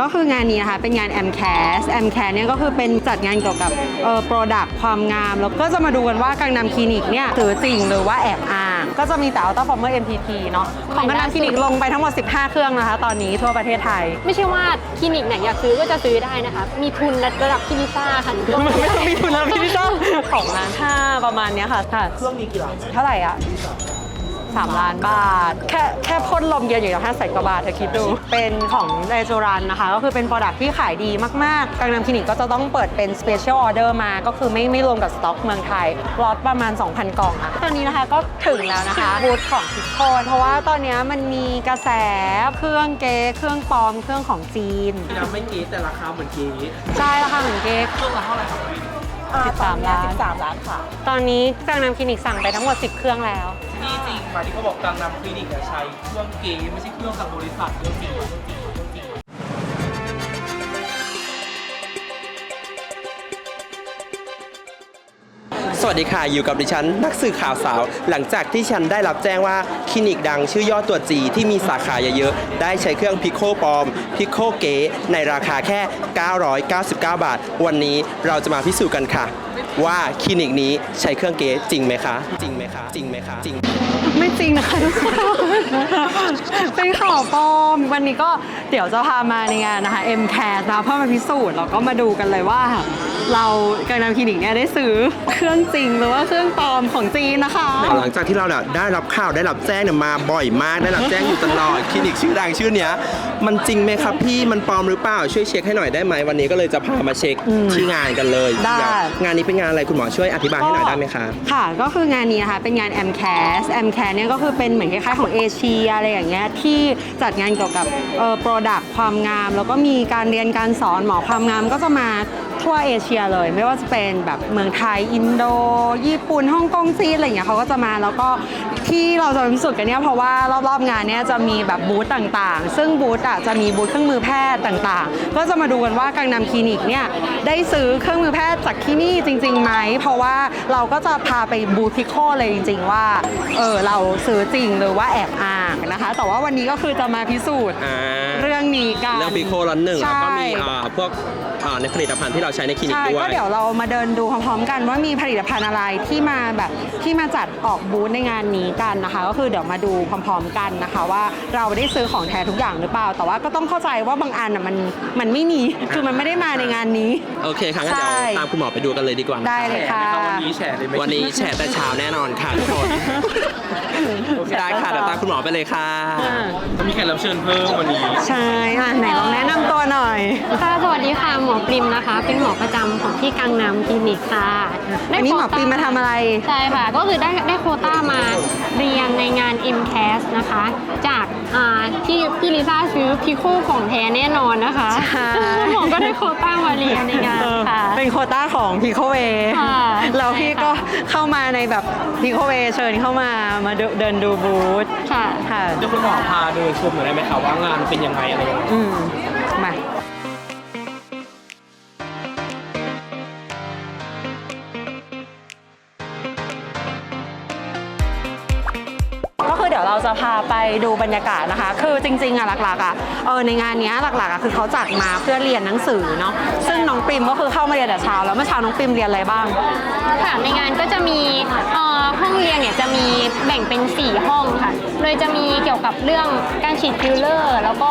ก็คืองานนี้นะคะเป็นงาน m c a s m c a s เนี่ยก็คือเป็นจัดงานเกี่ยวกับเอ่อ product ความงาม แล้วก็จะมาดูกันว่ากังนำคลินิกเนี่ยถือจริงหรือว่าแอบอ้าง ก็จะมีแต่ Ultra Former MPT เนาะของกังนำคลินิกลงไปทั้งหมด 15 เครื่องนะคะ ตอนนี้ทั่วประเทศไทย ไม่ใช่ว่าคลินิกไหนอยากซื้อก็จะซื้อได้นะคะ มีทุนระดับพี่ลิซ่าค่ะหนูก็มันไม่ต้องมีทุนแล้วพี่เจ้าของล้านห้าประมาณเนี้ยค่ะค่ะเครื่องนี้กี่ล้านเท่าไหร่อะ สามล้านบาท แค่แค่พ่นลมเย็นอยู่ที่ห้าแสนกว่าบาทเธอคิดดู เป็นของเรจูรันนะคะ ก็คือเป็นโปรดักที่ขายดีมาก ๆกังนำคลินิกก็จะต้องเปิดเป็น Special Order มา ก็คือไม่ไม่รวมกับสต็อกเมืองไทยล็อตประมาณ 2,000 กล่องอะตอนนี้นะคะก็ถึงแล้วนะคะบูธของพิโคนเพราะว่าตอนเนี้ยมันมีกระแสเครื่องเก๊เครื่องปลอมเครื่องของจีนนะไม่กรีดแต่ราคาเหมือนกรีดใช่ราคาเหมือนเก๊เครื่องละเท่าไหร่ครับพี่ 13 ล้าน 13 ล้านค่ะ ตอนนี้กังนำคลินิกสั่งไปทั้งหมด 10 เครื่องแล้ว นี่จริงมาที่เขาบอกกังนำคลินิกอะใช้เครื่องเกย์ไม่ใช่เครื่องจากบริษัทเรื่องจริงเรื่องจริงเรื่องจริงสวัสดีค่ะ อยู่กับดิฉัน นักสื่อข่าวสาว หลังจากที่ฉันได้รับแจ้งว่าคลินิกดังชื่อย่อตัวจีที่มีสาขาเยอะๆ ได้ใช้เครื่องพิโคปอมพิโคเก๋ในราคาแค่ 999 บาท วันนี้เราจะมาพิสูจน์กันค่ะ ว่าคลินิกนี้ใช้เครื่องเก๋จริงไหมคะ จริงไหมคะ จริงไหมคะจริง ไม่จริงนะคะทุกคนเป็นข่าวปลอมวันนี้ก็เดี๋ยวจะพามาในงานนะคะ M c a s นะเพื่อมาพิสูจน์แล้วก็มาดูกันเลยว่า เราการนำคลินิกเนี่ยได้ซื้อเครื่องจริงหรือว่าเครื่องปลอมของจีนนะคะ หลังจากที่เราเนี่ยได้รับข่าวได้รับแจ้งเนี่ยมาบ่อยมากได้รับแจ้งอยู่ตลอดคลินิกชื่อดังชื่อเนี้ยมันจริงไหมครับพี่มันปลอมหรือเปล่าช่วยเช็คให้หน่อยได้ไหมวันนี้ก็เลยจะพามาเช็คอืมที่งานกันเลยได้เยวงานนี้เป็นงานอะไรคุณหมอช่วยอธิบายให้หน่อยได้ไหมคะ ค่ะ ก็คืองานนี้นะคะ เป็นงาน m c a s m c a s เนี่ยก็คือเป็นเหมือนคล้ายๆของเอเชียอะไรอย่างเงี้ยที่จัดงานเกี่ยวกับเอ่อ product ความงาม แล้วก็มีการเรียนการสอนหมอความงามก็จะมา ทั่วเอเชียเลย ไม่ว่าจะเป็นแบบเมืองไทย อินโด ญี่ปุ่นฮ่องกงจีนอะไรอย่างเงี้ยเขาก็จะมาแล้วก็ที่เราจะพิสูจน์กันเนี่ยเพราะว่ารอบๆงานเนี่ยจะมีแบบบูธต่างๆ ซึ่งบูธอะจะมีบูธเครื่องมือแพทย์ต่างๆ ก็จะมาดูกันว่ากังนำคลินิกเนี่ยได้ซื้อเครื่องมือแพทย์จากที่นี่จริงๆไหมเพราะว่าเราก็จะพาไปบูธพิโคเลยจริง ๆ ว่าเออเราซื้อจริงหรือว่าแอบอ้างนะคะ แต่ว่าวันนี้ก็คือจะมาพิสูจน์อ่าเรื่องนี้กันเรื่องพิโคละหนึ่งแล้วก็มีใช่อ่าพวก อ่าในผลิตภัณฑ์ที่เราใช้ในคลินิกใช่ด้วก็ยเดี๋ยวเรามาเดินดูพร้อมๆกันว่ามีผลิตภัณฑ์อะไรที่มาแบบที่มาจัดออกบูธในงานนี้กันนะคะ ก็คือเดี๋ยวมาดูพร้อมๆกันนะคะ ว่าเราได้ซื้อของแท้ทุกอย่างหรือเปล่า แต่ว่าก็ต้องเข้าใจว่าบางอันอะมันมันไม่มีคือมันไม่ได้มาในงานนี้ โอเคค่ะงั้นเดี๋ยวใช่ตามคุณหมอไปดูกันเลยดีกว่านะได้เลย ค่ะ วันนี้แฉเลยไหมวันนี้แฉแต่เช้าแน่นอนค่ะทุกคนได้ค่ะเดี๋ยวตามคุณหมอไปเลยค่ะก็มีแขกรับเชิญเพิ่มวันนี้ ใช่อะไหนลองแนะนำตัวหน่อย ค่ะ สวัสดีค่ะ หมอปริมนะคะ เป็นหมอประจำของที่กังนำคลินิกค่ะได้อันนี้หมอปีมาทำอะไร ใช่ค่ะ ก็คือได้ได้โควต้ามาเรียนในงาน m c a s นะคะ จากอ่าที่พี่ลิซ่าซื้อพิโคของแท้แน่นอนนะคะใช่ หมอก็ได้โควต้ามาเรียนในงานเออค่ะ เป็นโควต้าของพีโคเวค่ะแล้วพี่ก็เข้ามาในแบบพีโคเวเชิญเข้ามามาดูเดินดูบูธค่ะ ค่ะ เดี๋ยวคุณหมอพาเดินชมหน่อยได้ไหมคะว่างานเป็นยังไงอะไรยังไงอืม จะพาไปดูบรรยากาศนะคะ คือจริงๆอะหลักๆอะเออในงานนี้หลักๆอะคือเขาจัดมาเพื่อเรียนหนังสือเนาะซึ่งน้องปริมก็คือเข้ามาเรียนแต่เช้าแล้วเมื่อเช้าน้องปริมเรียนอะไรบ้าง ค่ะในงานก็จะมีเอ่อห้องเรียนเนี่ยจะมีแบ่งเป็น 4 ห้องค่ะ โดยจะมีเกี่ยวกับเรื่องการฉีดฟิลเลอร์ แล้วก็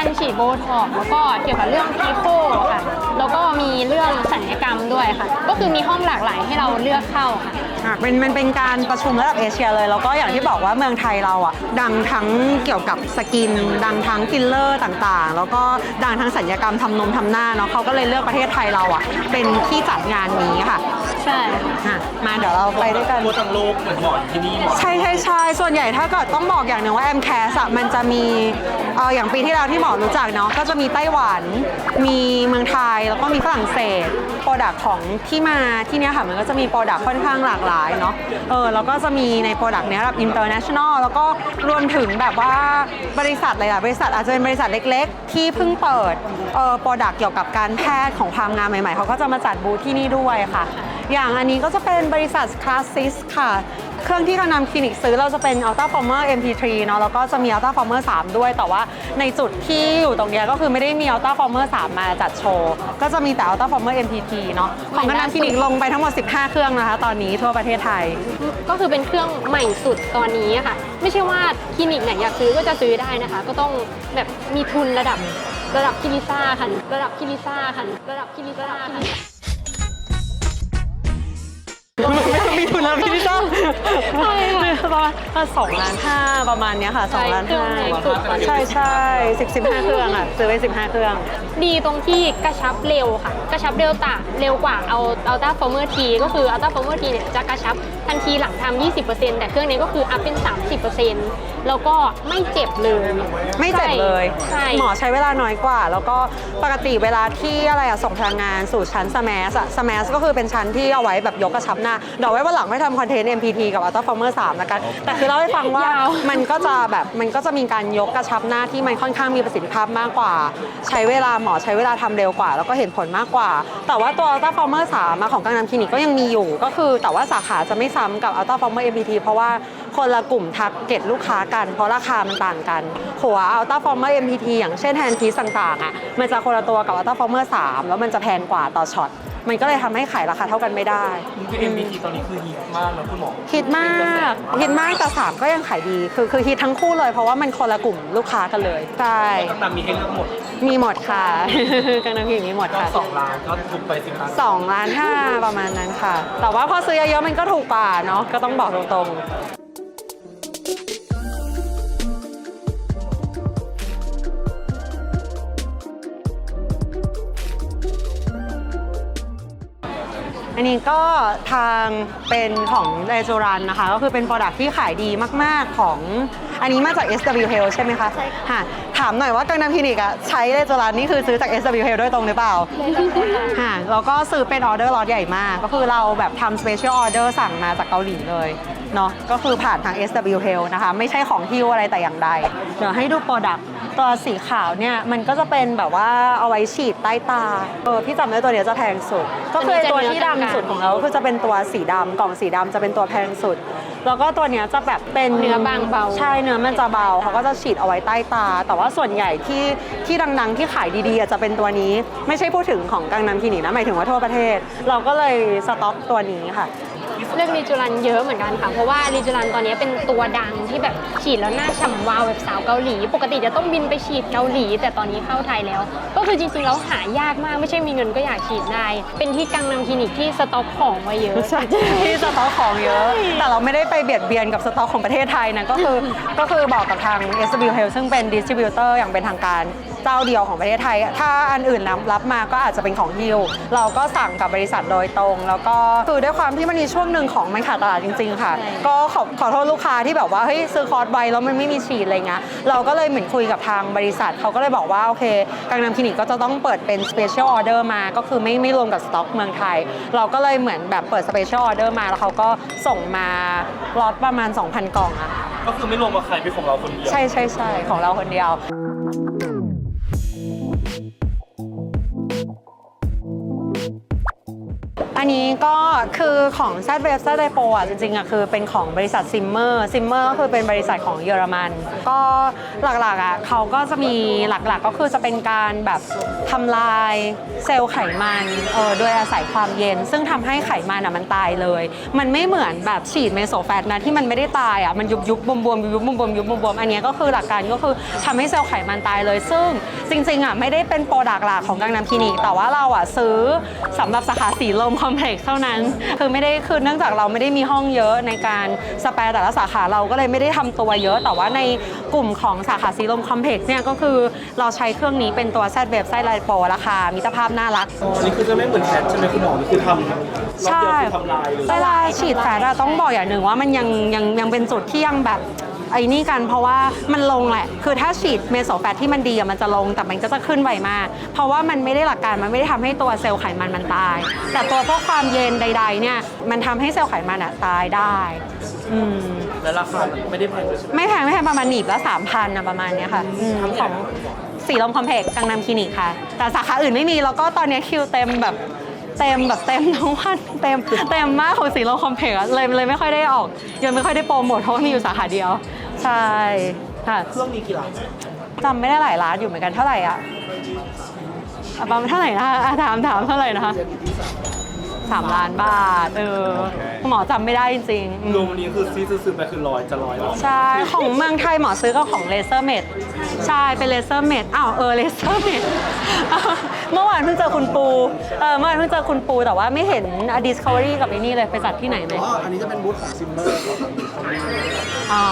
ารฉีดโบท็อกซ์แล้วก็เกี่ยวกับเรื่องพีโคค่ะ แล้วก็มีเรื่องสัญญกรรมด้วยค่ะ ก็คือมีห้องหลากหลายให้เราเลือกเข้าค่ะ อะเป็นมันเป็นการประชุมระดับเอเชียเลย แล้วก็อย่างที่บอกว่าเมืองไทยเราอะดังทั้งเกี่ยวกับสกิน ดังทั้งฟิลเลอร์ต่างๆ แล้วก็ดังทั้งสัญญกรรมทำนมทำหน้าเนาะเขาก็เลยเลือกประเทศไทยเราอะเป็นที่จัดงานนี้ค่ะ ใช่ค่ะอะมาเดี๋ยวเราไปด้วยกัน ทั่วทั้งโลกเหมือนหมอนที่นี่หมอนใช่ใช่ใช่ส่วนใหญ่ถ้าเกิดต้องบอกอย่างหนึ่งว่า m c a s อะมันจะมีเอออย่างปีที่แล้วที่หมอรู้จักเนาะก็จะมีไต้หวัน มีเมืองไทยแล้วก็มีฝรั่งเศสโปรดักของที่มาที่เนี้ยค่ะมันก็จะมีโปรดักค่อนข้างหลากหลายเนาะเออแล้วก็จะมีในโปรดักเนี้ยแบบ international แล้วก็รวมถึงแบบว่าบริษัทหลายๆบริษัทอาจจะเป็นบริษัทเล็ก ๆ ที่เพิ่งเปิดเออโปรดักเกี่ยวกับการแพทย์ของความงามใหม่ๆเขาก็จะมาจัดบูธที่นี่ด้วยค่ะ อย่างอันนี้ก็จะเป็นบริษัทคลาสซิสค่ะ เครื่องที่กังนำคลินิกซื้อเราจะเป็น Ultra Former MP3 เนาะแล้วก็จะมี Ultra Former 3 ด้วย แต่ว่าในจุดที่อยู่ตรงเนี้ยก็คือไม่ได้มี Ultra Former 3 มาจัดโชว์ ก็จะมีแต่ Ultra Former MPT เนาะของกังนำคลินิกลงไปทั้งหมด 15 เครื่องนะคะ ตอนนี้ทั่วประเทศไทย ก็คือเป็นเครื่องใหม่สุดตอนนี้ค่ะ ไม่ใช่ว่าคลินิกไหนอยากซื้อก็จะซื้อได้นะคะ ก็ต้องแบบมีทุนระดับระดับคิริซ่าค่ะระดับคิริซ่าค่ะระดับคิริซ่าค่ะ ไม่ต้องมีทุนแล้วพี่ลิซ่าใช่ค่ะประมาณสองล้านห้าประมาณเนี้ยค่ะสองล้านเครื่ห้าองแรงสุดตอนนี้ใช่ใช่สิบสิบห้าเครื่องอะซื้อไปสิบห้าเครื่อง ดีตรงที่กระชับเร็วค่ะ กระชับเร็วต่างเร็วกว่าเอาอัลต้าฟอร์เมอร์ทีก็คืออัลต้าฟอร์เมอร์ทีเนี่ยจะกระชับทันทีหลังทำ20%แต่เครื่องนี้ก็คืออัพเป็น30%แล้วก็ไม่เจ็บเลย ไม่เจ็บเลยใช่หมอใช้เวลาน้อยกว่า แล้วก็ปกติเวลาที่อะไรอะส่งพลังงานสู่ชั้นสมาสอะสมาสก็คือเป็นชั้นที่เอาไว้แบบยกกระชับหน้าเดี๋ยวไว้วันหลังไม่ทำคอนเทนต์ MPT กับ Ultra Former 3แล้วกัน แต่คือเล่าให้ฟังว่ายาว มันก็จะแบบมันก็จะมีการยกกระชับหน้าที่มันค่อนข้างมีประสิทธิภาพมากกว่า ใช้เวลาหมอใช้เวลาทำเร็วกว่า แล้วก็เห็นผลมากกว่า แต่ว่าตัว Ultra Former 3อะของกังนำคลินิกก็ยังมีอยู่ ก็คือแต่ว่าสาขาจะไม่ซ้ำกับ Ultra Former MPT เพราะว่าคนละกลุ่มทักเก็ตลูกค้ากัน เพราะราคามันต่างกันหัว Ultra Former MPT อย่างเช่นแฮนด์พีซต่างๆอะมันจะคนละตัวกับ Ultra Former 3 แล้วมันจะแพงกว่าต่อช็อต มันก็เลยทำให้ขายราคาเท่ากันไม่ได้คือ MBT ตอนนี้คือฮิตมากแล้วคุณหมอฮิตมากฮิตมากแต่สามก็ยังขายดี คือคือฮิตทั้งคู่เลยเพราะว่ามันคนละกลุ่มลูกค้ากันเลยใช่ต้องนำมีให้เลือกหมดมีหมดค่ะ กังนำคลินิกมีหมดก็ค่ะ สองล้านก็ทุบไปสิบล้านสองล้านห้าประมาณนั้นค่ะ แต่ว่าพอซื้อเยอะๆมันก็ถูกกว่าเนาะ ก็ต้องบอกตรง อันนี้ก็ทางเป็นของเรจูรันนะคะ ก็คือเป็นโปรดักที่ขายดีมาก ๆ ของอันนี้มาจาก SW Health ใช่ไหมคะใช่ค่ะค่ะถามหน่อยว่ากังนำคลินิกอะใช้เรจูรันนี่คือซื้อจาก SW Health ด้วยตรงหรือเปล่าค่ะแล้วก็ซื้อเป็นออเดอร์ล็อตใหญ่มาก ก็คือเราแบบทำสเปเชียลออเดอร์สั่งมาจากเกาหลีเลยเนาะก็คือผ่านทาง SW Health นะคะ ไม่ใช่ของฮิวอะไรแต่อย่างใด เดี๋ยวให้ดูโปรดักต์ ตัวสีขาวเนี่ยมันก็จะเป็นแบบว่าเอาไว้ฉีดใต้ตาเออพี่จำได้ตัวเนี้ยจะแพงสุด ก็คือตัวที่ดังสุดของเราก็คือจะเป็นตัวสีดำกล่องสีดำจะเป็นตัวแพงสุด แล้วก็ตัวเนี้ยจะแบบเป็นเนื้อบางเบา ใช่เนื้อมันจะเบาเขาก็จะฉีดเอาไว้ใต้ตา แต่ว่าส่วนใหญ่ที่ที่ดังๆที่ขายดีๆอะจะเป็นตัวนี้ ไม่ใช่พูดถึงของกังนำคลินิกนะหมายถึงว่าทั่วประเทศ เราก็เลยสต็อกตัวนี้ค่ะ เลือกรีจูรันเยอะเหมือนกันค่ะเพราะว่ารีจูรันตอนนี้เป็นตัวดังที่แบบฉีดแล้วหน้าฉ่ำวาวแบบสาวเกาหลี ปกติจะต้องบินไปฉีดเกาหลี แต่ตอนนี้เข้าไทยแล้ว ก็คือจริงๆแล้วหายากมากไม่ใช่มีเงินก็อยากฉีดได้ เป็นที่กังนำคลินิกที่สต็อกของไว้เยอะ ใช่ที่สต็อกของเยอะ แต่เราไม่ได้ไปเบียดเบียนกับสต็อกของประเทศไทยนะก็คือก็คือบอกกับทาง SW Health ซึ่งเป็นดิสติบิวเตอร์อย่างเป็นทางการ เจ้าเดียวของประเทศไทย ถ้าอันอื่นรับรับมาก็อาจจะเป็นของฮิวเราก็สั่งกับบริษัทโดยตรง แล้วก็คือด้วยความที่มันมีช่วงหนึ่งของมันขาดตลาดจริง ๆ ค่ะใช่ก็ขอขอโทษลูกค้าที่แบบว่าเฮ้ยซื้อคอร์สไวแล้วมันไม่มีฉีดอะไรเงี้ยเราก็เลยเหมือนคุยกับทางบริษัทเขาก็เลยบอกว่าโอเคกังนำคลินิกก็จะต้องเปิดเป็นสเปเชียลออเดอร์มาก็คือไม่ไม่รวมกับสต็อกเมืองไทย เราก็เลยเหมือนแบบเปิดสเปเชียลออเดอร์มาแล้วเขาก็ส่งมาล็อตประมาณ 2,000 กล่องอะก็คือไม่รวมกับใครเป็นของเราคนเดียว ใช่ใช่ใช่ของเราคนเดียว อันนี้ก็คือของ z w e b z d i p o อะจริงๆอะคือเป็นของบริษัทซิมเมอร์ซิมเมอร์ก็คือเป็นบริษัทของเยอรมัน ก็หลักๆอะเขาก็จะมีหลักๆก็คือจะเป็นการแบบทำลายเซลล์ไขมันเออโดยอาศัยความเย็น ซึ่งทำให้ไขมันอะมันตายเลย มันไม่เหมือนแบบฉีดเมโซแฟตนะที่มันไม่ได้ตายอะมันยุบยุบบวมบวมยุบยุบบวมบวมยุบบวมบวมอันนี้ก็คือหลักการก็คือทำให้เซลล์ไขมันตายเลย ซึ่งจริงๆอะไม่ได้เป็นโปรดักต์หลักของกังนำคลินิกแต่ว่าเราอะซื้อสำหรับสาขาสีลมคอมเพล็กซ์เท่านั้นคือไม่ได้คือเนื่องจากเราไม่ได้มีห้องเยอะในการสแปร์แต่ละสาขาเราก็เลยไม่ได้ทำตัวเยอะ แต่ว่าในกลุ่มของสาขาสีลมคอมเพล็กซ์เนี่ยก็คือเราใช้เครื่องนี้เป็นตัวแซดเบบไซไลโปราคามิตรภาพน่ารักอันนี้คือจะไม่เหมือนแพทใช่ไหมคุณหมอนี่คือทำรอบเดียวคือทำลายเลยเวลาฉีดแฟตอะต้องบอกอย่างหนึ่งว่ามันยังยังยังเป็นจุดที่ยังแบบ ไอ้นี่กันเพราะว่ามันลงแหละ คือถ้าฉีดเมโซแฟตที่มันดีอะมันจะลงแต่มันก็จะขึ้นไวมาก เพราะว่ามันไม่ได้หลักการมันไม่ได้ทำให้ตัวเซลล์ไขมันมันตาย แต่ตัวพวกความเย็นใด ๆ เนี่ยมันทำให้เซลล์ไขมันอะตายได้อืมและราคาไม่ได้แพงเลยใช่ไหมไม่แพงไม่แพงประมาณหนีบละสามพันอะประมาณเนี้ยค่ะอืมของสีลมคอมเพล็กซ์กังนำคลินิกค่ะ แต่สาขาอื่นไม่มีแล้วก็ตอนนี้คิวเต็มแบบเต็มแบบเต็มทั้งวันเต็มเต็มมากของสีลมคอมเพล็กซ์อะเลยเลยไม่ค่อยได้ออกยังไม่ค่อยได้โปรโมทเพราะว่ามีอยู่สาขาเดียว ใช่ค่ะเครื่องนี้กี่ล้านจำไม่ได้หลายล้านอยู่เหมือนกันเท่าไหร่อะอะประมาณเท่าไหร่นะคะอะถามถามเท่าไหร่นะคะสามล้านบาท เออ หมอจำไม่ได้จริงๆอืม รวมวันนี้คือซีซื้อไปคือร้อยจะร้อยแล้วใช่ ของเมืองไทยหมอซื้อก็ของเลเซอร์เมดใช่ เป็นเลเซอร์เมดอ้าวเออเลเซอร์เมดเมื่อวานเพิ่งเจอคุณปูเออเมื่อวานเพิ่งเจอคุณปูแต่ว่าไม่เห็น Discovery กับไอ้นี่เลยไปจัดที่ไหนไหมอ๋อ อันนี้จะเป็นบูธของซิมเมอร์ครับอ๋อ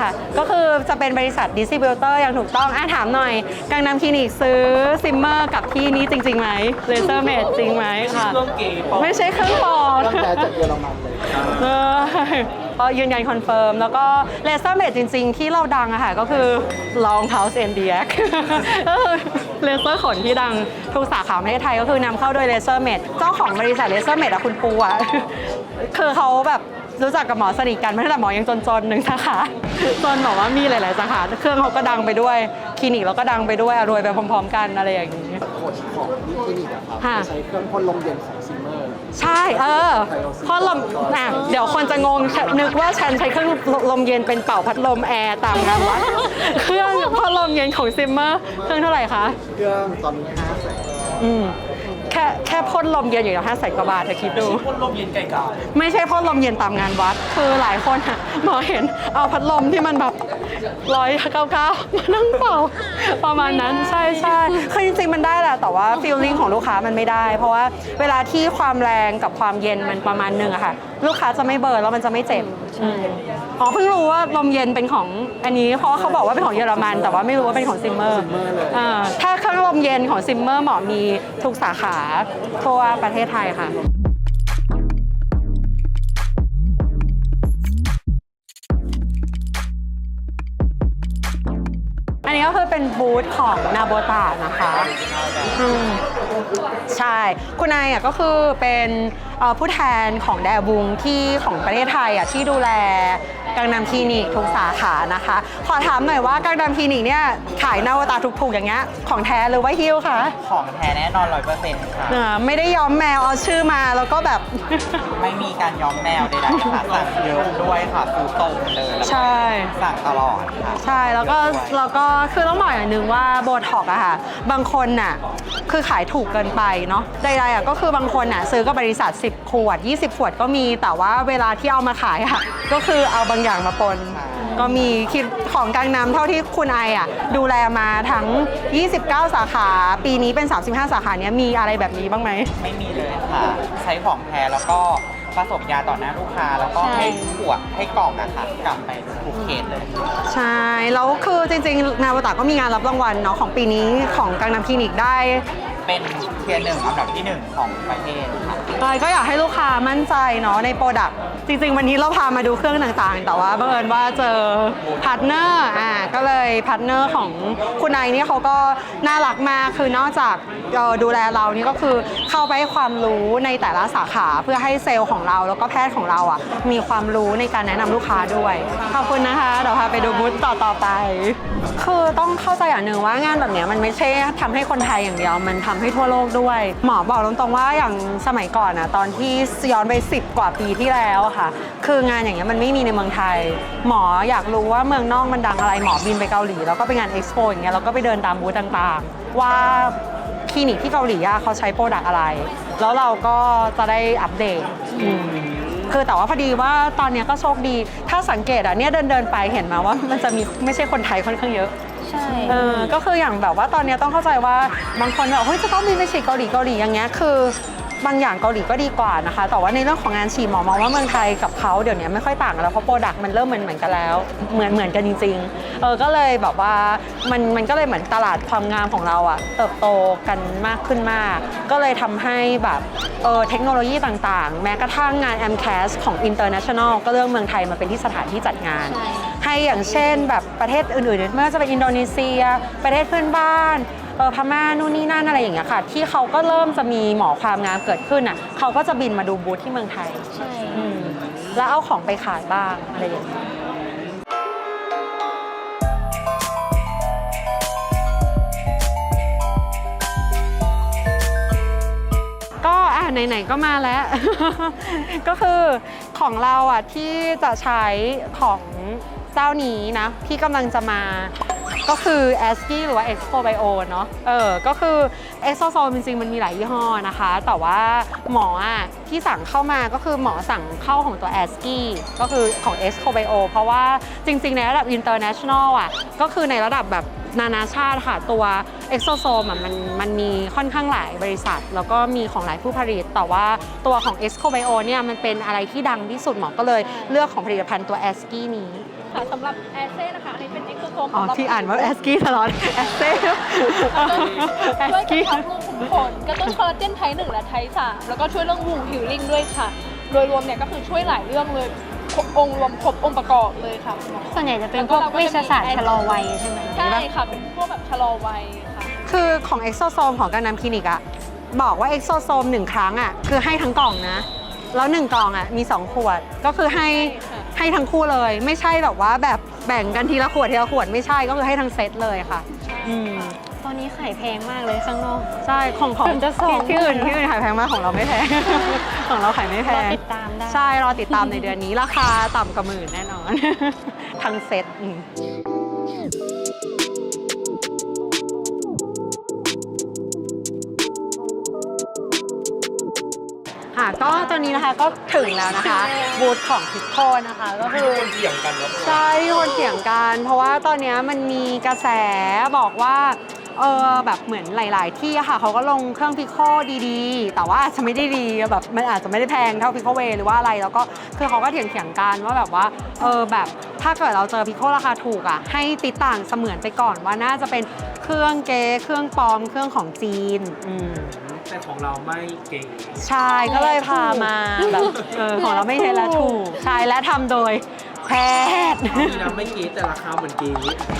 ค่ะ ก็คือจะเป็นบริษัทดิสติบิวเตอร์อย่างถูกต้องอะถามหน่อย กังนำคลินิกซื้อซิมเมอร์กับที่นี้จริงๆไหมเลเซอร์เมดจริงไหมค่ะ เครื่องเก๋ปอมไม่ใช่เครื่องปลอมตั้งแต่จากเยอรมันเลยครับ เออก็ยืนยันคอนเฟิร์ม แล้วก็เลเซอร์เมดจริง ๆ ที่เราดังอะค่ะก็คือ Long House and d x เลเซอร์ขนที่ดังทุกสาขาประเทศไทยก็คือนำเข้าโดยเลเซอร์เมดเจ้าของบริษัทเลเซอร์เมดอะคุณปูอะคือเขาแบบรู้จักกับหมอสนิทกันมาตั้งแต่หมอยังจนๆหนึ่งสาขาจนบอกว่ามีหลาย ๆ สาขาเครื่องเขาก็ดังไปด้วย คลินิกเราก็ดังไปด้วยอะรวยไปพร้อม ๆ กันอะไรอย่างนี้ขนของที่คลินิกอะครับค่ะจะใช้เครื่องพ่นลมเย็นของซิมเมอร์ ใช่เออเพราะลมอะเดี๋ยวคนจะงงนึกว่าฉันใช้เครื่องลมเย็นเป็นเป่าพัดลมแอร์ตามงานวัดเครื่องพัดลมเย็นของซิมเมอร์เครื่องเท่าไหร่คะ เครื่องตอนนี้ห้าแสนอืมแค่แค่พ่นลมเย็นอยู่แล้วห้าแสนกว่าบาทเธอคิดดู พ่นลมเย็นไกลไม่ใช่พ่นลมเย็นตามงานวัด คือหลายคนอะหมอเห็นเอาพัดลมที่มันแบบร้อยเก้าเก้ามานั่งเป่าประมาณนั้นใช่ใช่คือจริงๆมันได้แหละแต่ว่าฟีลลิ่งของลูกค้ามันไม่ได้ เพราะว่าเวลาที่ความแรงกับความเย็นมันประมาณหนึงอะค่ะ ลูกค้าจะไม่เบิร์นแล้วมันจะไม่เจ็บอืมอ๋อเพิ่งรู้ว่าลมเย็นเป็นของอันนี้เพราะว่าเขาบอกว่าเป็นของเยอรมัน แต่ว่าไม่รู้ว่าเป็นของซิมเมอร์อ่าถ้าเครื่องลมเย็นของซิมเมอร์หมอมีทุกสาขาทั่วประเทศไทยค่ะ อันนี้ก็คือเป็นบูธของนาโบตานะคะอืมใช่ คุณนายอะก็คือเป็นเอ่อผู้แทนของแดบุงที่ของประเทศไทยอะที่ดูแล กังนำคลินิกทุกสาขานะคะ ขอถามหน่อยว่ากังนำคลินิกเนี่ยขายนาโบตาถูกๆอย่างเงี้ยของแท้หรือว่าฮิ้วคะของแท้แน่นอนร้อยเปอร์เซ็นต์ค่ะอ่าไม่ได้ย้อมแมวเอาชื่อมาแล้วก็แบบ ไม่มีการย้อมแมวใดๆค่ะสั่งเยอะด้วยค่ะซื้อตรงเลยแล้วก็ใช่ สั่งตลอดค่ะใช่แล้วก็แล้วก็คือต้องบอกอย่างหนึ่งว่าโบท็อกอะค่ะ บางคนน่ะคือขายถูกเกินไปเนาะใดๆอะก็คือบางคนน่ะซื้อกับบริษัท 10 ขวด 20 ขวดก็มี แต่ว่าเวลาที่เอามาขายอะก็คือเอาบางอย่างมาปน ก็มีคิดของกลางน้ำเท่าที่คุณไออะดูแลมาทั้ง 29 สาขา ปีนี้เป็น 35 สาขาเนี้ยมีอะไรแบบนี้บ้างไหม ไม่มีเลยค่ะ ใช้ของแท้แล้วก็ผสมยาต่อหน้าลูกค้า แล้วก็ใช่ ให้ขวดให้กล่องนะคะกลับไปทุกเคสเลย ใช่ แล้วคือจริงๆนาวตาก็มีงานรับรางวัลเนาะของปีนี้ของกังนำคลินิกได้ เป็นเทียร์หนึ่งอันดับที่หนึ่งของประเทศค่ะใช่ก็อยากให้ลูกค้ามั่นใจเนาะในโปรดักต์ จริง ๆ วันนี้เราพามาดูเครื่องต่างๆ แต่ว่าบังเอิญว่าเจอพาร์ทเนอร์อ่าก็เลยพาร์ทเนอร์ของคุณนายนี่เขาก็น่ารักมากคือนอกจากดูแลเรานี่ก็คือเข้าไปให้ความรู้ในแต่ละสาขาเพื่อให้เซลล์ของเราแล้วก็แพทย์ของเราอะมีความรู้ในการแนะนำลูกค้าด้วยขอบคุณนะคะเดี๋ยวพาไปดูบูธต่อต่อๆไป คือต้องเข้าใจอย่างหนึ่งว่างานแบบนี้มันไม่ใช่ทำให้คนไทยอย่างเดียวมันทำให้ทั่วโลกด้วย หมอบอกตรงๆว่าอย่างสมัยก่อนนะตอนที่ย้อนไป 10 กว่าปีที่แล้วอะค่ะ คืองานอย่างเงี้ยมันไม่มีในเมืองไทย หมออยากรู้ว่าเมืองนอกมันดังอะไรหมอบินไปเกาหลีแล้วก็ไปงานเอ็กซ์โปอย่างเงี้ยแล้วก็ไปเดินตามบูธต่างๆ ว่าคลินิกที่เกาหลีอะเขาใช้โปรดักต์อะไร แล้วเราก็จะได้อัปเดตอืมคือแต่ว่าพอดีว่าตอนเนี้ยก็โชคดี ถ้าสังเกตอะเนี่ยเดินเดินๆไปเห็นมาว่ามันจะมีไม่ใช่คนไทยค่อนข้างเยอะ ใช่ เออก็คืออย่างแบบว่าตอนเนี้ยต้องเข้าใจว่าบางคนแบบเฮ้ยจะต้องมีไปฉีดเกาหลีเกาหลีอย่างเงี้ยคือ บางอย่างเกาหลีก็ดีกว่านะคะ แต่ว่าในเรื่องของงานฉีดหมอมองว่าเมืองไทยกับเขาเดี๋ยวนี้ไม่ค่อยต่างกันแล้วเพราะโปรดักต์มันเริ่มเหมือนเหมือนกันแล้ว เหมือนเหมือนกันจริงๆเออก็เลยแบบว่ามันมันก็เลยเหมือนตลาดความงามของเราอะเติบโตกันมากขึ้นมาก ก็เลยทำให้แบบเออเทคโนโลยีต่างๆ แม้กระทั่งงาน m c a s ของ International ก็เลือกเมืองไทยมาเป็นที่สถานที่จัดงานใช่ให้อย่างเช่นแบบประเทศอื่นๆไม่ว่าจะเป็นอินโดนีเซีย ประเทศเพื่อนบ้าน เออพม่านู่นนี่นั่นอะไรอย่างเงี้ยค่ะ ที่เขาก็เริ่มจะมีหมอความงามเกิดขึ้นอะเขาก็จะบินมาดูบูธที่เมืองไทยใช่อืมแล้วเอาของไปขายบ้างอะไรอย่างเงี้ยก็อะไหนๆก็มาแล้ว ก็คือของเราอะที่จะใช้ของเจ้านี้นะที่กำลังจะมา ก็คือ a s k i หรือว่า Expo Bio เนาะเออก็คือ e x o s o m จริงๆ มันมีหลายยี่ห้อนะคะ แต่ว่าหมออะที่สั่งเข้ามาก็คือหมอสั่งเข้าของตัว a s k i ก็คือของ Expo Bio เพราะว่าจริงๆ ในระดับ international อะก็คือในระดับแบบนานาชาติค่ะตัว e x o s o m อะมันมันมีค่อนข้างหลายบริษัท แล้วก็มีของหลายผู้ผลิต แต่ว่าตัวของ Expo Bio เนี่ยมันเป็นอะไรที่ดังที่สุดหมอก็เลยเลือกของผลิตภัณฑ์ตัว a s k i นี้ค่ะสำหรับแอสเซ่นะคะอันนี้เป็น เอ็กโซโซมอ๋อที่อ่านว่า a s k i ตลอด a s เซ่ช่วยกระชับรูขุมขนกระตุ้นคอลลาเจนไทป์หนึ่งและไทป์สามแล้วก็ช่วยเรื่องวูฮิลลิ่งด้วยค่ะ โดยรวมเนี่ยก็คือช่วยหลายเรื่องเลยครบองค์รวมครบองค์ประกอบเลยค่ะคุณหมอ ส่วนใหญ่จะเป็นพวกเวชศาสตร์ชะลอวัยใช่ไหมใช่ค่ะ เป็นพวกแบบชะลอวัยค่ะ คือของ Exosome ของการนำคลินิกอะบอกว่า Exosome หนึ่งครั้งอะคือให้ทั้งกล่องนะ แล้วหนึ่งกล่องอะมี 2 ขวดก็คือให้ใช่ค่ะ ให้ทั้งคู่เลย ไม่ใช่แบบว่าแบบ แบ่งกันทีละขวดทีละขวดไม่ใช่ก็คือให้ทั้งเซตเลยค่ะ อืมตอนนี้ขายแพงมากเลยข้างนอก ใช่ของของมันจะสองที่อื่นที่อื่นขายแพงมากของเราไม่แพง ของเราขายไม่แพรองติดตามได้ใช่รอติดตามในเดือนนี้ราคาต่ำกว่าหมื่นแน่นอน ทั้งเซตอืม ค่ะ ก็ตอนนี้นะคะก็ถึงแล้วนะคะบูธของพิโคนะคะก็คือคนเถียงกันแล้วใช่มีคนเถียงกัน เพราะว่าตอนเนี้ยมันมีกระแสบอกว่าเออแบบเหมือนหลาย ๆ ที่อะค่ะเขาก็ลงเครื่องพิโคดีๆ แต่ว่าอาจจะไม่ได้ดีแบบมันอาจจะไม่ได้แพงเท่าพิโคเวหรือว่าอะไรแล้วก็คือเขาก็เถียงเถียงๆกันว่าแบบว่าเออแบบถ้าเกิดเราเจอพิโคราคาถูกอะให้ติดต่างเสมือนไปก่อนว่าน่าจะเป็นเครื่องเก๊เครื่องปลอมเครื่องของจีนอืม แต่ของเราไม่เก่งใช่ก็เลยพามาแบบเออของเราไม่ใช่และถูกใช่และทำโดยแพทย์ ดีนะไม่เก๋แต่ราคาเหมือนเก๋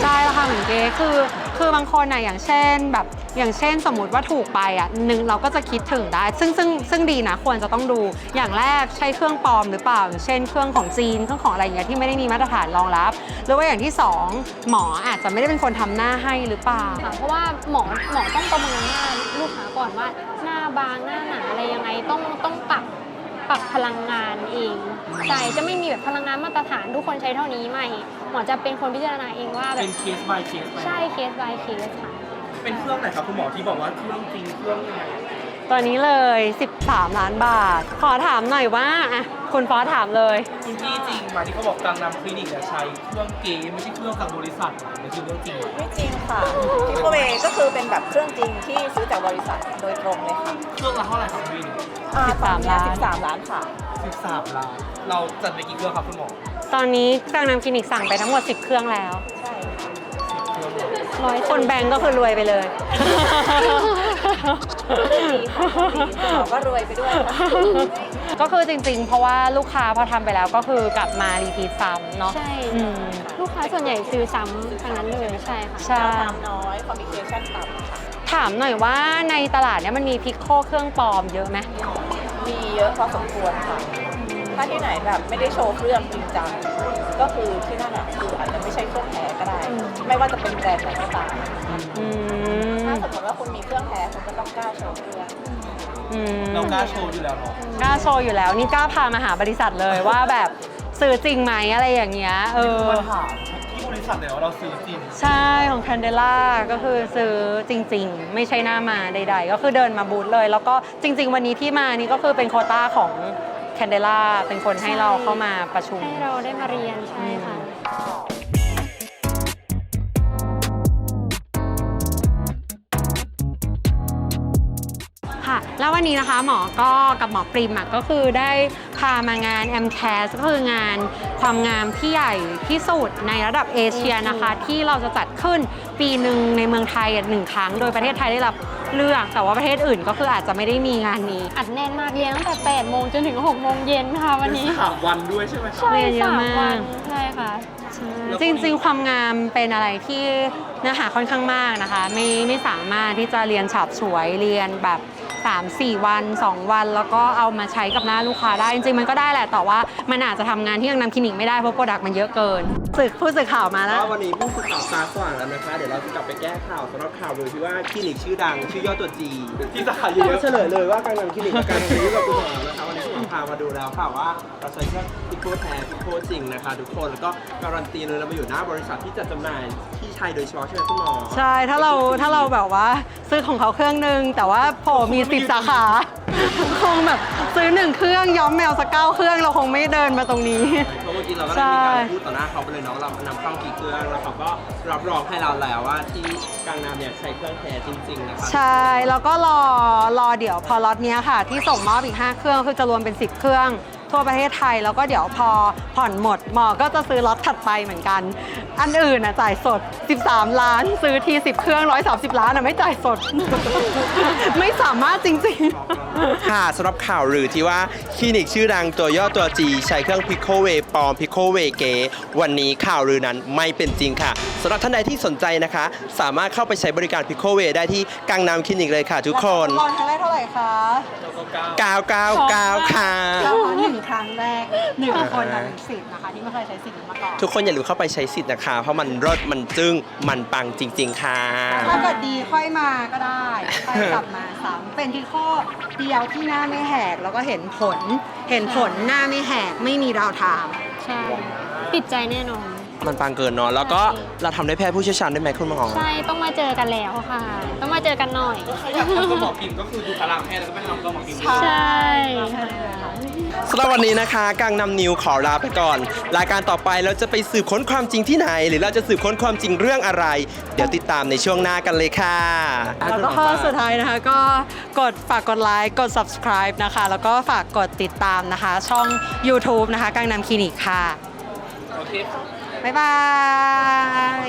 ใช่ราคาเหมือนเก๊คือ คือบางคนอะอย่างเช่นแบบอย่างเช่นสมมุติว่าถูกไปอะหนึ่งเราก็จะคิดถึงได้ ซึ่งซึ่งซึ่งดีนะควรจะต้องดูอย่างแรกใช้เครื่องปลอมหรือเปล่าอย่างเช่นเครื่องของจีนเครื่องของอะไรอย่างเงี้ยที่ไม่ได้มีมาตรฐานรองรับ หรือว่าอย่างที่สองหมออาจจะไม่ได้เป็นคนทำหน้าให้หรือเปล่า ค่ะเพราะว่าหมอหมอต้องประเมินหน้าลูกค้าก่อนว่าหน้า บางหน้าหนาอะไรยังไงต้องต้องปรับปรับพลังงานเองใช่จะไม่มีแบบพลังงานมาตรฐานทุกคนใช้เท่านี้ไม่หมอจะเป็นคนพิจารณาเองว่าแบเป็บนเคส by เคสไปใช่เคส by เคสค่ะ เป็นเครื่องไหนครับคุณหมอที่บอกว่าเครื่องจริงเครื่องยังไงตอนนี้เลย 13 ล้านบาท ขอถามหน่อยว่าอะ คุณฟอสถามเลย คุณพี่จริงมาที่เขาบอกตังนำคลินิกอะใช้เครื่องเก๋ไม่ใช่เครื่องทางบริษัทนี่คือเรื่องจริงเหรอไม่จริงค่ะพิโคเวก็คือเป็นแบบเครื่องจริงที่ซื้อจากบริษัทโดยตรงเลยค่ะเครื่องละเท่าไหร่ครับพี่อ่13ตอนเนี้ยล้าน13ล้านค่ะ13ล้านเราจัดไปกี่เครื่องครับคุณหมอตอนนี้กังนำคลินิกสั่งไปทั้งหมด 10 เครื่องแล้ว ใช่ร้อยคนแบงก์ก็คือรวยไปเลย ดีค่ะดีเราก็รวยไปด้วยค่ะ ก็คือจริง ๆ เพราะว่าลูกค้าพอทำไปแล้วก็คือกลับมารีพีทซ้ำเนาะ ใช่ อืม ลูกค้าส่วนใหญ่ซื้อซ้ำทั้งนั้นเลยใช่ค่ะ ใช่เราทำน้อยคอมมิเคชันต่ำค่ะถามหน่อยว่าในตลาดเนี้ยมันมีพิกโคเครื่องปลอมเยอะไหมมีเยอะพอสมควรค่ะ ถ้าที่ไหนแบบไม่ได้โชว์เครื่องจริงจังก็คือที่นั่นอะคืออาจจะไม่ใช่เครื่องแท้ก็ได้ ไม่ว่าจะเป็นแบรนด์ไหนก็ตามอืมถ้าสมมติว่าคุณมีเครื่องแท้คุณก็ต้องกล้าโชว์เครื่อง อืมเรากล้าโชว์อยู่แล้วเนาะกล้าโชว์อยู่แล้วนี่กล้าพามาหาบริษัทเลยว่าแบบซื้อจริงไหมอะไรอย่างเงี้ยเออมาถามที่บริษัทเลยว่าเราซื้อจริงใช่ของ c a n d e l a ก็คือซื้อจริง ๆ ไม่ใช่หน้ามาใด ๆ ก็คือเดินมาบูธเลย แล้วก็จริง ๆ วันนี้ที่มานี่ก็คือเป็นโควต้าของ c a n d e l a เป็นคนให้เราเข้ามาประชุม ให้เราได้มาเรียนใช่ค่ะ แล้ววันนี้นะคะหมอก็กับหมอปริมอะก็คือได้พามางาน m c a s ก็คืองานความงามที่ใหญ่ที่สุดในระดับเอเชียนะคะ ที่เราจะจัดขึ้นปีหนึ่งในเมืองไทยอะหนึ่งครั้ง โดยประเทศไทยได้รับเลือก แต่ว่าประเทศอื่นก็คืออาจจะไม่ได้มีงานนี้ อัดแน่นมากเรียนตั้งแต่8โมงจนถึง6โมงเย็นค่ะวันนี้สามวันด้วยใช่ไหมครับใช่เรียนเยอะสามมากวันใช่ค่ะแล้วจริงๆ ความงามเป็นอะไรที่เนื้อหาค่อนข้างมากนะคะ ไม่ไม่สามารถที่จะเรียนฉาบฉวยเรียนแบบ 3-4 วัน 2 วัน แล้วก็เอามาใช้กับหน้าลูกค้าได้ จริงๆ มันก็ได้แหละ แต่ว่ามันอาจจะทำงานที่ยังนำคลินิกไม่ได้ เพราะโปรดักต์มันเยอะเกินสึกผู้สื่อข่าวมาแล้ว ก็วันนี้ผู้สื่อข่าวตาสว่างแล้วนะคะ เดี๋ยวเราจะกลับไปแก้ข่าวสำหรับข่าวลือที่ว่าคลินิกชื่อดังชื่อย่อตัวจีที่สาขาเยอะๆเฉลยเลยว่าการนำคลินิกกับการทำนี้กับคุณหมอนะคะวันนี้คุณหมอพามาดูแล้วค่ะว่าเราใช้เครื่องพิโคแท้พิโคจริงนะคะ ทุกคนแล้วก็การันตีเลยเรามาอยู่หน้าบริษัทที่จัดจำหน่ายที่ไทยโดยเฉพาะใช่ไหมคุณหมอ ใช่ ถ้าเราถ้าเราแบบว่าซื้อของเขาเครื่องหนึง แต่ว่าโผล่มีสิบสาขา คงแบบซื้อหนึ่งเครื่องย้อมแมวสักเก้าเครื่องเราคงไม่เดินมาตรงนี้ เพราะเมื่อกี้เราก็ได้มีการพูดต่อหน้าเขาไปเลยเนาะเรานำเข้ากี่เครื่องแล้วเขาก็รับรองให้เราแล้วว่าที่กลางน้ำเนี่ยใช้เครื่องแท้จริงๆนะคะใช่แล้วก็รอรอเดี๋ยวพอล็อตเนี้ยค่ะ ที่ส่งมอบอีก 5 เครื่องคือจะรวมเป็น 10 เครื่อง ทั่วประเทศไทย แล้วก็เดี๋ยวพอผ่อนหมดหมอก็จะซื้อล็อตถัดไปเหมือนกัน อันอื่นอะจ่ายสด 13 ล้าน ซื้อที 10 เครื่อง 130 ล้านอะไม่จ่ายสด ไม่สามารถจริง ๆ ค่ะสำหรับข่าวหรือที่ว่าคลินิกชื่อดังตัวย่อตัวจีใช้เครื่องพิโคเวปลอมพิโคเวเกวันนี้ข่าวลือนั้นไม่เป็นจริงค่ะสำหรับท่านใดที่สนใจนะคะ สามารถเข้าไปใช้บริการพิโคเวได้ที่กังนามคลินิกเลยค่ะทุกคนรอนครั้งแรกเท่าไหร่คะ 999ค่ะเราขอหนึ่งครั้งแรกหนึ่งคนต่อหนึ่งสิทธิ์นะคะ ที่ไม่เคยใช้สิทธิ์นี้มาก่อนทุกคนอย่าลืมเข้าไปใช้สิทธิ์นะคะ เพราะมันรสมันจึ้งมันปังจริง ๆ ค่ะ ถ้าเกิดดีค่อยมาก็ได้ไปกลับมาสามเป็นที่ข้อเดียวที่หน้าไม่แหกแล้วก็เห็นผล เห็นผลหน้าไม่แหกไม่มีราวทางใช่ติดใจแน่นอน มันปังเกินเนาะแล้วก็เราทำได้แพทย์ผู้เชี่ยวชาญด้วยไหมคุณหมอใช่ต้องมาเจอกันแล้วค่ะ ต้องมาเจอกันหน่อยอยากทำกับหมอพิมพ์ก็คือดูตารางแพทย์แล้วก็ไปทำกับหมอพิมพ์ ใช่ สำหรับวันนี้นะคะกังนำนิวขอลาไปก่อน รายการต่อไปเราจะไปสืบค้นความจริงที่ไหน หรือเราจะสืบค้นความจริงเรื่องอะไร เดี๋ยวติดตามในช่วงหน้ากันเลยค่ะ แล้วก็ข้อสุดท้ายนะคะก็กดฝากกดไลค์กด subscribe นะคะ แล้วก็ฝากกดติดตามนะคะ ช่อง YouTube นะคะกังนำคลินิกค่ะ โอเค บ๊ายบาย